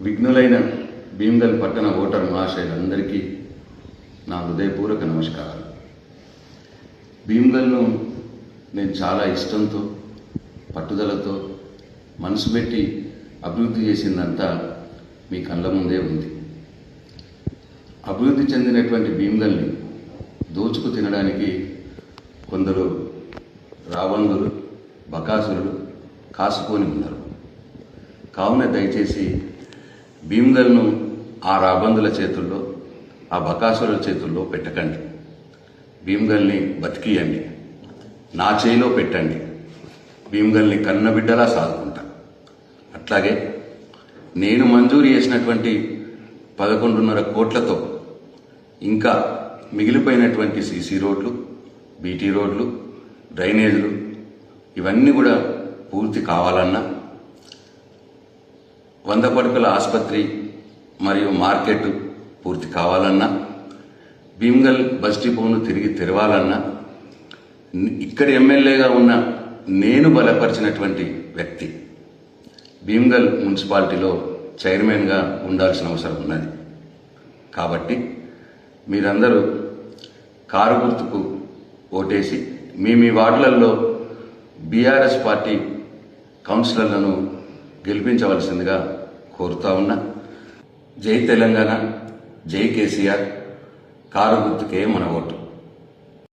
విఘ్నులైన భీమ్గల్ పట్టణ ఓటర్ మహాశయులందరికీ నా హృదయపూర్వక నమస్కారాలు. భీమ్గల్ను నేను చాలా ఇష్టంతో పట్టుదలతో మనసు పెట్టి అభివృద్ధి చేసిందంతా మీ కళ్ళ ముందే ఉంది. అభివృద్ధి చెందినటువంటి భీమ్గల్ని దోచుకు తినడానికి కొందరు రావణులు బకాసురులు కాసుకొని ఉన్నారు. కావున దయచేసి భీమ్గల్ను ఆ రాబందుల చేతుల్లో ఆ బకాసుల చేతుల్లో పెట్టకండి. భీమ్గల్ని బతికియండి. నా చేయిలో పెట్టండి. భీమ్గల్ని కన్నబిడ్డలా సాదుకుంటా అట్లాగే నేను మంజూరు చేసినటువంటి పదకొండున్నర కోట్లతో ఇంకా మిగిలిపోయినటువంటి సీసీ రోడ్లు బీటీ రోడ్లు డ్రైనేజీలు ఇవన్నీ కూడా పూర్తి కావాలన్నా వంద పడుకల ఆసుపత్రి మరియు మార్కెట్ పూర్తి కావాలన్నా భీమ్గల్ బస్ డిపోను తిరిగి తెరవాలన్నా ఇక్కడ ఎమ్మెల్యేగా ఉన్న నేను బలపరిచినటువంటి వ్యక్తి భీమ్గల్ మున్సిపాలిటీలో చైర్మన్గా ఉండాల్సిన అవసరం ఉన్నది. కాబట్టి మీరందరూ కారు గుర్తుకు ఓటేసి మీ మీ వార్డులలో బీఆర్ఎస్ పార్టీ కౌన్సిలర్లను గెలిపించవలసిందిగా కోరుతా ఉన్నా. జై తెలంగాణ జై కేసీఆర్. కారు గుర్తుకే మన ఓటు.